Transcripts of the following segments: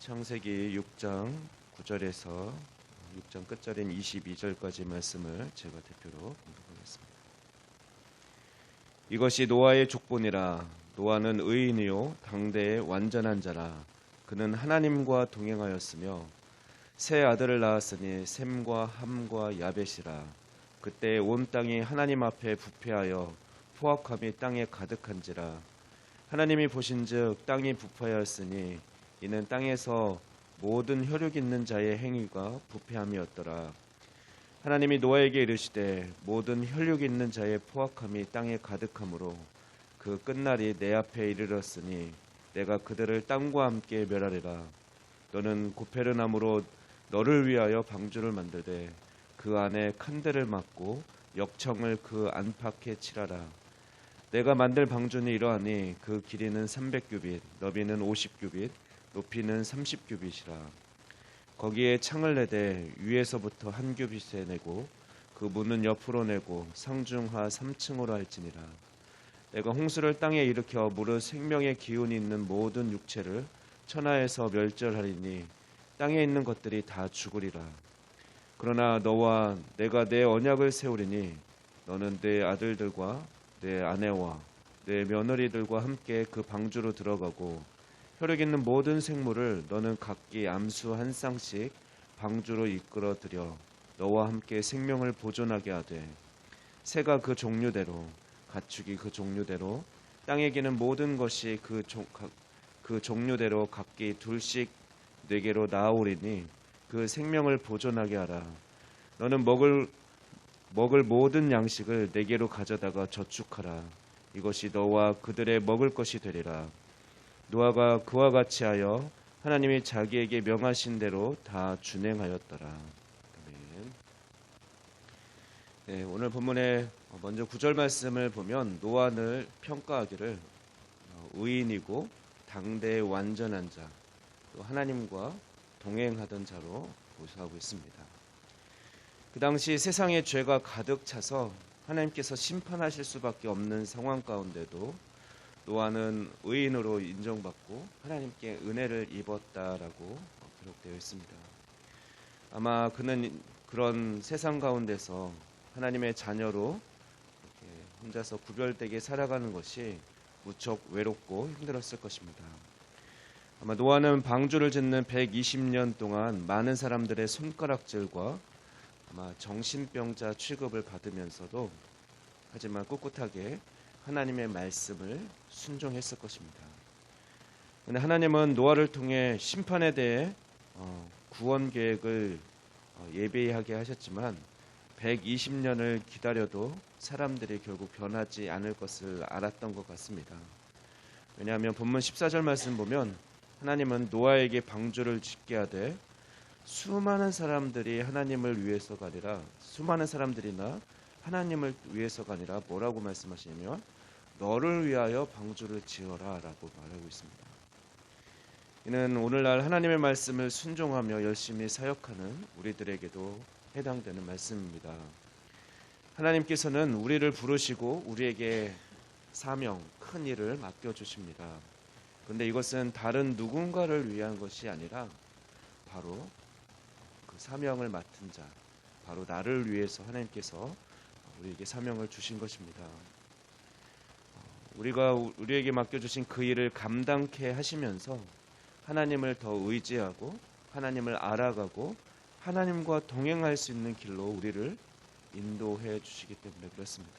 창세기 6장 9절에서 6장 끝절인 22절까지 말씀을 제가 대표로 공독하겠습니다. 이것이 노아의 족본이라 노아는 의인이요 당대의 완전한 자라 그는 하나님과 동행하였으며 세 아들을 낳았으니 셈과 함과 야벳이라 그때 온 땅이 하나님 앞에 부패하여 포악함이 땅에 가득한지라 하나님이 보신즉 땅이 부패하였으니 이는 땅에서 모든 혈육 있는 자의 행위가 부패함이었더라. 하나님이 노아에게 이르시되 모든 혈육 있는 자의 포악함이 땅에 가득하므로 그 끝날이 내 앞에 이르렀으니 내가 그들을 땅과 함께 멸하리라. 너는 고페르나무로 너를 위하여 방주를 만들되 그 안에 칸대를 막고 역청을 그 안팎에 칠하라. 내가 만들 방주는 이러하니 그 길이는 300규빗 너비는 50규빗 높이는 30규빗이라 거기에 창을 내되 위에서부터 한 규빗에 내고 그 문은 옆으로 내고 상중하 3층으로 할지니라. 내가 홍수를 땅에 일으켜 물은 생명의 기운이 있는 모든 육체를 천하에서 멸절하리니 땅에 있는 것들이 다 죽으리라. 그러나 너와 내가 내 언약을 세우리니 너는 내 아들들과 내 아내와 내 며느리들과 함께 그 방주로 들어가고 혈액 있는 모든 생물을 너는 각기 암수 한 쌍씩 방주로 이끌어 들여 너와 함께 생명을 보존하게 하되 새가 그 종류대로 가축이 그 종류대로 땅에 기는 모든 것이 그, 종, 각- 그 종류대로 각기 둘씩 네 개로 나아오리니 그 생명을 보존하게 하라. 너는 먹을 먹을 모든 양식을 네 개로 가져다가 저축하라. 이것이 너와 그들의 먹을 것이 되리라 노아가 그와 같이 하여 하나님이 자기에게 명하신 대로 다 준행하였더라. 네, 오늘 본문에 먼저 구절 말씀을 보면 노아를 평가하기를 어, 의인이고 당대의 완전한 자, 또 하나님과 동행하던 자로 묘사하고 있습니다. 그 당시 세상에 죄가 가득 차서 하나님께서 심판하실 수밖에 없는 상황 가운데도 노아는 의인으로 인정받고 하나님께 은혜를 입었다라고 기록되어 있습니다. 아마 그는 그런 세상 가운데서 하나님의 자녀로 혼자서 구별되게 살아가는 것이 무척 외롭고 힘들었을 것입니다. 아마 노아는 방주를 짓는 120년 동안 많은 사람들의 손가락질과 아마 정신병자 취급을 받으면서도 하지만 꿋꿋하게 하나님의 말씀을 순종했을 것입니다. 근데 하나님은 노아를 통해 심판에 대해 어, 구원 계획을 어, 예비하게 하셨지만 120년을 기다려도 사람들이 결국 변하지 않을 것을 알았던 것 같습니다. 왜냐하면 본문 14절 말씀 보면 하나님은 노아에게 방주를 짓게 하되 수많은 사람들이 하나님을 위해서가 아니라 수많은 사람들이나 하나님을 위해서가 아니라 뭐라고 말씀하시냐면 너를 위하여 방주를 지어라라고 말하고 있습니다. 이는 오늘날 하나님의 말씀을 순종하며 열심히 사역하는 우리들에게도 해당되는 말씀입니다. 하나님께서는 우리를 부르시고 우리에게 사명, 큰 일을 맡겨 주십니다. 그런데 이것은 다른 누군가를 위한 것이 아니라 바로 그 사명을 맡은 자, 바로 나를 위해서 하나님께서 우리에게 사명을 주신 것입니다. 우리가 우리에게 맡겨주신 그 일을 감당케 하시면서 하나님을 더 의지하고 하나님을 알아가고 하나님과 동행할 수 있는 길로 우리를 인도해 주시기 때문에 그렇습니다.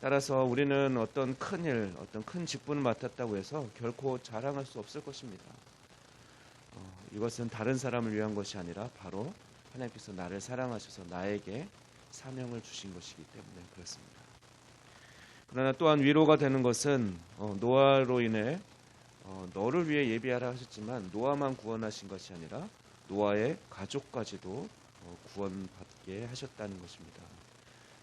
따라서 우리는 어떤 큰 일, 어떤 큰 직분을 맡았다고 해서 결코 자랑할 수 없을 것입니다. 어, 이것은 다른 사람을 위한 것이 아니라 바로 하나님께서 나를 사랑하셔서 나에게 사명을 주신 것이기 때문에 그렇습니다. 그러나 또한 위로가 되는 것은 어, 노아로 인해 어, 너를 위해 예비하라 하셨지만 노아만 구원하신 것이 아니라 노아의 가족까지도 어, 구원받게 하셨다는 것입니다.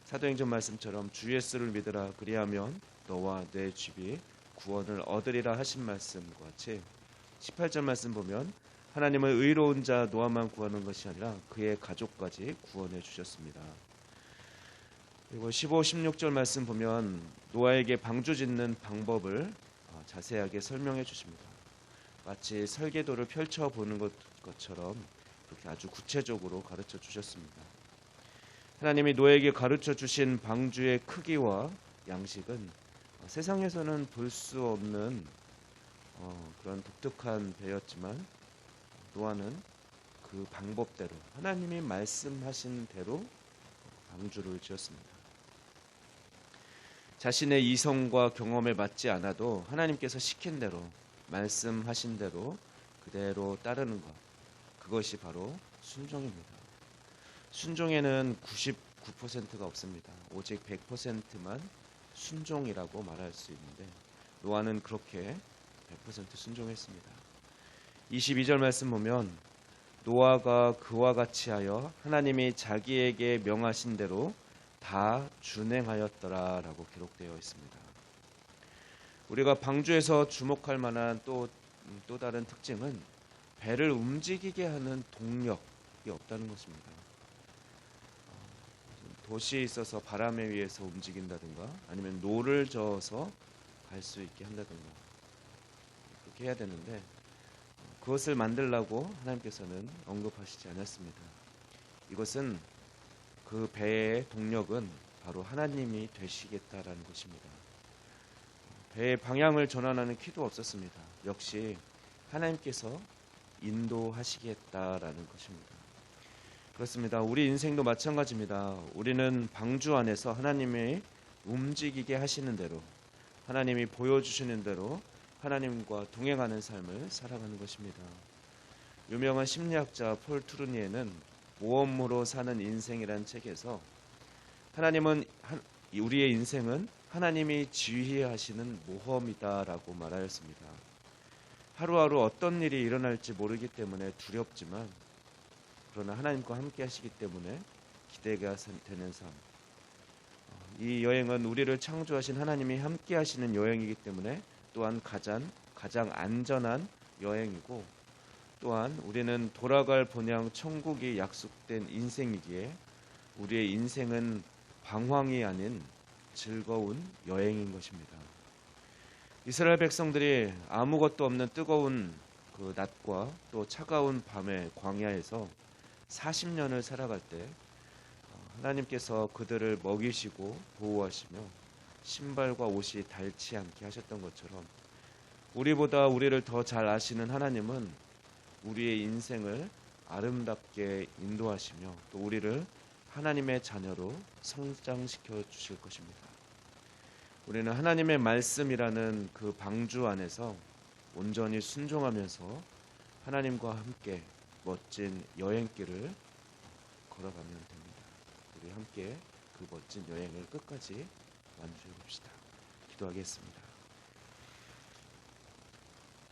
사도행전 말씀처럼 주 예수를 믿으라 그리하면 너와 내 집이 구원을 얻으리라 하신 말씀과 같이 18절 말씀 보면 하나님은 의로운 자 노아만 구하는 것이 아니라 그의 가족까지 구원해 주셨습니다. 그리고 15, 16절 말씀 보면 노아에게 방주 짓는 방법을 어, 자세하게 설명해 주십니다. 마치 설계도를 펼쳐 보는 것, 것처럼 그렇게 아주 구체적으로 가르쳐 주셨습니다. 하나님이 노아에게 가르쳐 주신 방주의 크기와 양식은 어, 세상에서는 볼 수 없는 어, 그런 독특한 배였지만 노아는 그 방법대로 하나님이 말씀하신 대로 방주를 지었습니다. 자신의 이성과 경험에 맞지 않아도 하나님께서 시킨 대로 말씀하신 대로 그대로 따르는 것 그것이 바로 순종입니다. 순종에는 99%가 없습니다. 오직 100%만 순종이라고 말할 수 있는데 노아는 그렇게 100% 순종했습니다. 22절 말씀 보면 노아가 그와 같이 하여 하나님이 자기에게 명하신 대로 다 준행하였더라라고 기록되어 있습니다. 우리가 방주에서 주목할 만한 또, 또 다른 특징은 배를 움직이게 하는 동력이 없다는 것입니다. 어, 도시에 있어서 바람에 의해서 움직인다든가 아니면 노를 저어서 갈 수 있게 한다든가 그렇게 해야 되는데 어, 그것을 만들라고 하나님께서는 언급하시지 않았습니다. 이것은 그 배의 동력은 바로 하나님이 되시겠다라는 것입니다. 배의 방향을 전환하는 키도 없었습니다. 역시 하나님께서 인도하시겠다라는 것입니다. 그렇습니다. 우리 인생도 마찬가지입니다. 우리는 방주 안에서 하나님이 움직이게 하시는 대로 하나님이 보여주시는 대로 하나님과 동행하는 삶을 살아가는 것입니다. 유명한 심리학자 폴 투르니에는 모험으로 사는 인생이란 책에서 하나님은 우리의 인생은 하나님이 지휘하시는 모험이다라고 말하였습니다. 하루하루 어떤 일이 일어날지 모르기 때문에 두렵지만 그러나 하나님과 함께 하시기 때문에 기대가 되는 삶. 이 여행은 우리를 창조하신 하나님이 함께 하시는 여행이기 때문에 또한 가장 가장 안전한 여행이고 또한 우리는 돌아갈 본향 천국이 약속된 인생이기에 우리의 인생은 방황이 아닌 즐거운 여행인 것입니다. 이스라엘 백성들이 아무것도 없는 뜨거운 그 낮과 또 차가운 밤의 광야에서 40년을 살아갈 때 어, 하나님께서 그들을 먹이시고 보호하시며 신발과 옷이 닳지 않게 하셨던 것처럼 우리보다 우리를 더 잘 아시는 하나님은 우리의 인생을 아름답게 인도하시며 또 우리를 하나님의 자녀로 성장시켜 주실 것입니다. 우리는 하나님의 말씀이라는 그 방주 안에서 온전히 순종하면서 하나님과 함께 멋진 여행길을 걸어가면 됩니다. 우리 함께 그 멋진 여행을 끝까지 완주해 봅시다. 기도하겠습니다.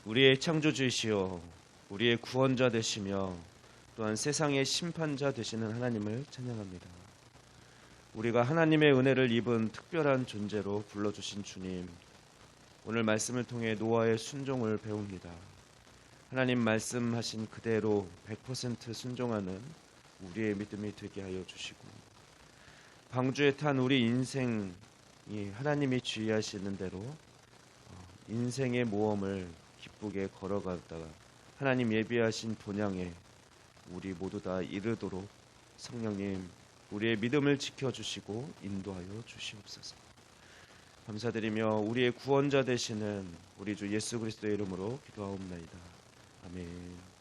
우리의 창조주이시여, 우리의 구원자 되시며 또한 세상의 심판자 되시는 하나님을 찬양합니다. 우리가 하나님의 은혜를 입은 특별한 존재로 불러주신 주님, 오늘 말씀을 통해 노아의 순종을 배웁니다. 하나님 말씀하신 그대로 100% 순종하는 우리의 믿음이 되게 하여 주시고 방주에 탄 우리 인생이 하나님이 지휘하시는 대로 어, 인생의 모험을 기쁘게 걸어가다가 하나님 예비하신 본향에 우리 모두 다 이르도록 성령님 우리의 믿음을 지켜주시고 인도하여 주시옵소서. 감사드리며 우리의 구원자 되시는 우리 주 예수 그리스도의 이름으로 기도하옵나이다. 아멘.